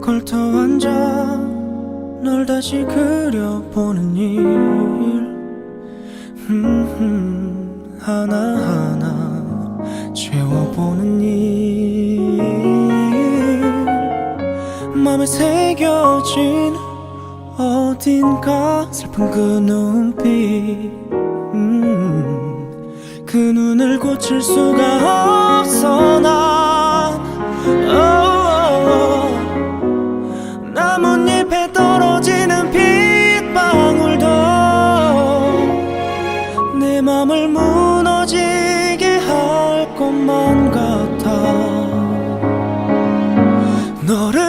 걸터 앉아 널 다시 그려보는 일. 음, 하나하나 채워보는 일 맘에 새겨진 어딘가 슬픈 그 눈빛. 음, 그 눈을 고칠 수가 없어 난. oh, 나뭇잎에 떨어지는 빗방울도 내 맘을 무너지게 할 것만 같아. 너를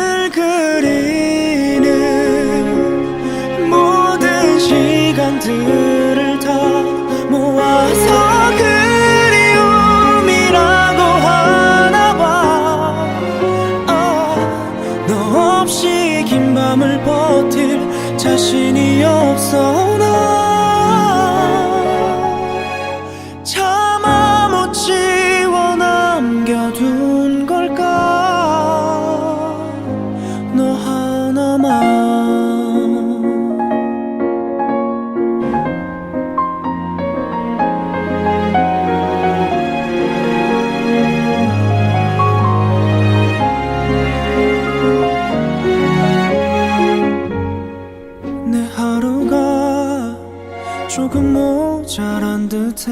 시간들을 다 모아서 그리움이라고 하나 봐. 아, 너 없이 긴 밤을 버틸 자신이 없어. 나 조금 모자란 듯해.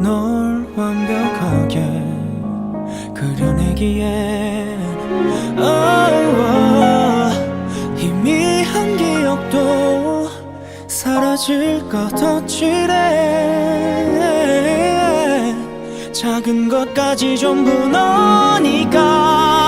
널 완벽하게 그려내기엔 아, 희미한 기억도 사라질까 덧칠해 작은 것까지 전부 너니까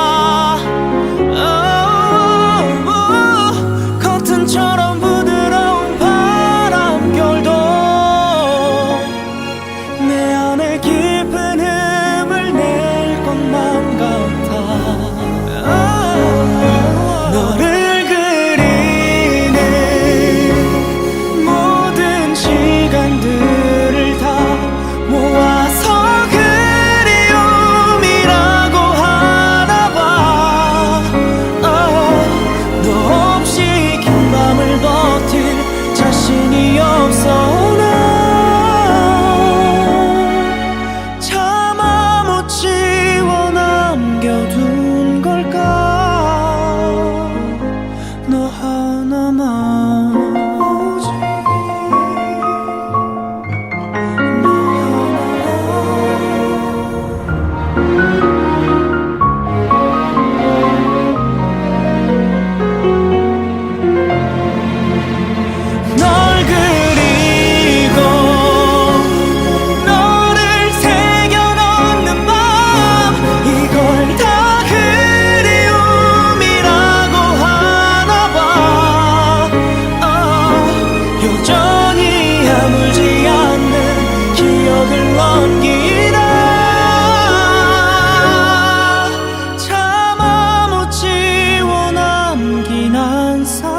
선